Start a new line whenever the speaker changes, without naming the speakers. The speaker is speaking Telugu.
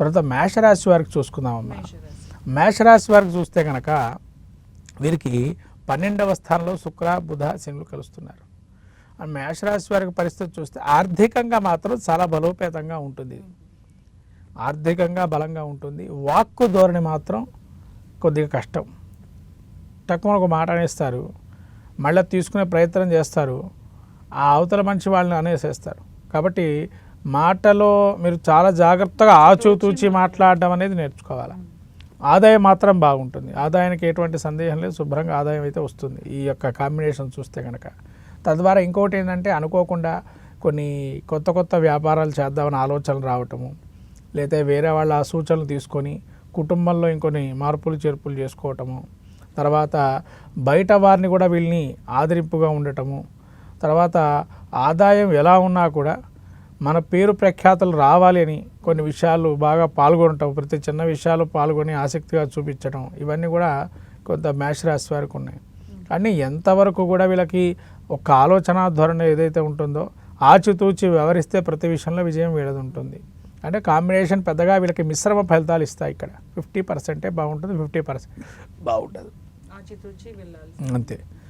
తర్వాత మేషరాశి వారికి చూసుకుందామమ్మా
మేషరాశి.
వారికి చూస్తే కనుక వీరికి పన్నెండవ స్థానంలో శుక్ర బుధ శనులు కలుస్తున్నారు. మేషరాశి వారికి పరిస్థితి చూస్తే ఆర్థికంగా మాత్రం చాలా బలోపేతంగా ఉంటుంది. ఆర్థికంగా బలంగా ఉంటుంది. వాక్కు ధోరణి మాత్రం కొద్దిగా కష్టం. తక్కువ ఒక మాట అనేస్తారు. మళ్ళీ తీసుకునే ప్రయత్నం చేస్తారు. ఆ అవతల మనిషి వాళ్ళని అనేసేస్తారు. కాబట్టి మాటలో మీరు చాలా జాగ్రత్తగా ఆచూతూచి మాట్లాడడం అనేది నేర్చుకోవాలి. ఆదాయం మాత్రం బాగుంటుంది. ఆదాయానికి ఎటువంటి సందేహం లేదు. శుభ్రంగా ఆదాయం అయితే వస్తుంది. ఈ యొక్క కాంబినేషన్ చూస్తే కనుక తద్వారా ఇంకోటి ఏంటంటే అనుకోకుండా కొన్ని కొత్త కొత్త వ్యాపారాలు చేద్దామని ఆలోచనలు రావటము లేదా వేరే వాళ్ళ సూచనలు తీసుకొని కుటుంబంలో ఇంకొన్ని మార్పులు చేర్పులు చేసుకోవటము తర్వాత బయట వారిని కూడా వీళ్ళని ఆదరింపుగా ఉండటము తర్వాత ఆదాయం ఎలా ఉన్నా కూడా మన పేరు ప్రఖ్యాతలు రావాలి అని కొన్ని విషయాలు బాగా పాల్గొనటం ప్రతి చిన్న విషయాలు పాల్గొని ఆసక్తిగా చూపించడం ఇవన్నీ కూడా కొంత మేష రాశి వారికి ఉన్నాయి. కానీ ఎంతవరకు కూడా వీళ్ళకి ఒక ఆలోచన ధోరణి ఏదైతే ఉంటుందో ఆచితూచి వ్యవహరిస్తే ప్రతి విషయంలో విజయం వీళ్ళది ఉంటుంది. అంటే కాంబినేషన్ పెద్దగా వీళ్ళకి మిశ్రమ ఫలితాలు ఇస్తాయి ఇక్కడ. ఫిఫ్టీ పర్సెంటే బాగుంటుంది ఫిఫ్టీ పర్సెంట్ బాగుంటుంది. అంతే.